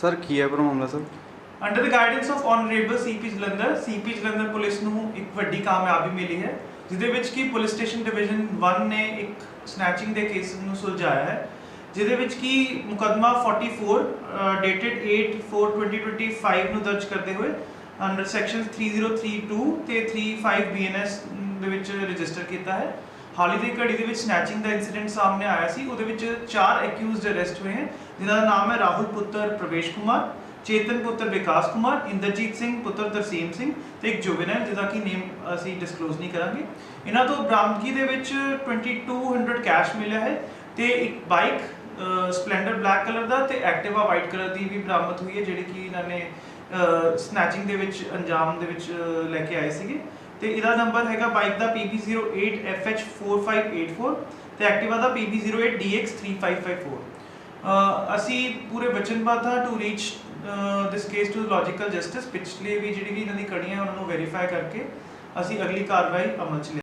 Sir, ਕੀ ਹੈ ਪਰ ਮਾਮਲਾ, sir? Under the guidance of honourable CP Jalandhar CP Jalandhar police ਨੂੰ ਇੱਕ ਵੱਡੀ ਕਾਮਯਾਬੀ ਮਿਲੀ ਹੈ, ਜਿਹਦੇ ਵਿੱਚ ਕਿ ਪੁਲਿਸ ਸਟੇਸ਼ਨ ਡਿਵੀਜ਼ਨ 1 ਨੇ ਇੱਕ ਸਨੈਚਿੰਗ ਦੇ ਕੇਸ ਨੂੰ ਸੁਲਝਾਇਆ ਹੈ, ਜਿਹਦੇ ਵਿੱਚ ਕਿ ਮੁਕਦਮਾ 44 ਡੇਟਡ 8/4/2025 ਨੂੰ ਦਰਜ ਕਰਦੇ ਹੋਏ ਅੰਡਰ ਸੈਕਸ਼ਨ 3032 ਤੇ 35 ਬੀਐਨਐਸ ਦੇ ਵਿੱਚ ਰਜਿਸਟਰ ਕੀਤਾ ਹੈ। ਹਾਲ ਦੀ ਘੜੀ ਦੇ ਵਿੱਚ ਸਨੈਚਿੰਗ ਦਾ ਇਨਸੀਡੈਂਟ ਸਾਹਮਣੇ ਆਇਆ ਸੀ। ਉਹਦੇ ਵਿੱਚ ਚਾਰ ਐਕਿਊਜ਼ਡ ਅਰੈਸਟ ਹੋਏ ਹਨ, ਜਿਨ੍ਹਾਂ ਦਾ ਨਾਮ ਹੈ ਰਾਹੁਲ ਪੁੱਤਰ ਪ੍ਰਵੇਸ਼ ਕੁਮਾਰ, ਚੇਤਨ ਪੁੱਤਰ ਵਿਕਾਸ ਕੁਮਾਰ, ਇੰਦਰਜੀਤ ਸਿੰਘ ਪੁੱਤਰ ਤਰਸੀਮ ਸਿੰਘ ਤੇ ਇੱਕ ਜੁਵੈਨਲ ਜਿਹਦਾ ਕਿ ਨੇਮ ਅਸੀਂ ਡਿਸਕਲੋਜ਼ ਨਹੀਂ ਕਰਾਂਗੇ। ਇਹਨਾਂ ਤੋਂ ਬਰਾਮਦਗੀ ਦੇ ਵਿੱਚ 2200 ਕੈਸ਼ ਮਿਲਿਆ ਹੈ ਤੇ ਇੱਕ ਬਾਈਕ ਸਪਲੈਂਡਰ ਬਲੈਕ ਕਲਰ ਦਾ ਤੇ ਐਕਟਿਵਾ ਵਾਈਟ ਕਲਰ ਦੀ ਵੀ ਬਰਾਮਦ ਹੋਈ ਹੈ, ਜਿਹੜੀ ਕਿ ਇਹਨਾਂ ਨੇ ਸਨੈਚਿੰਗ ਦੇ ਵਿੱਚ ਅੰਜਾਮ ਦੇ ਵਿੱਚ ਲੈ ਕੇ ਆਏ ਸੀਗੇ। ਤੇ ਇਹਦਾ ਨੰਬਰ ਹੈਗਾ ਬਾਈਕ ਦਾ PB08FH4584 ਤੇ ਐਕਟਿਵਾ ਦਾ PB08DX3554 ਅਹ ਅਸੀਂ ਪੂਰੇ ਵਚਨਬੱਧ ਹਾਂ to reach this case to logical justice ਪਿਛਲੇ ਵੀ ਜਿਹੜੀ ਵੀ ਇਹਨਾਂ ਦੀ ਕੜੀਆਂ ਉਹਨਾਂ ਨੂੰ ਵੈਰੀਫਾਈ ਕਰਕੇ ਅਸੀਂ ਅਗਲੀ ਕਾਰਵਾਈ ਅਮਲ ਚ ਲਿਆ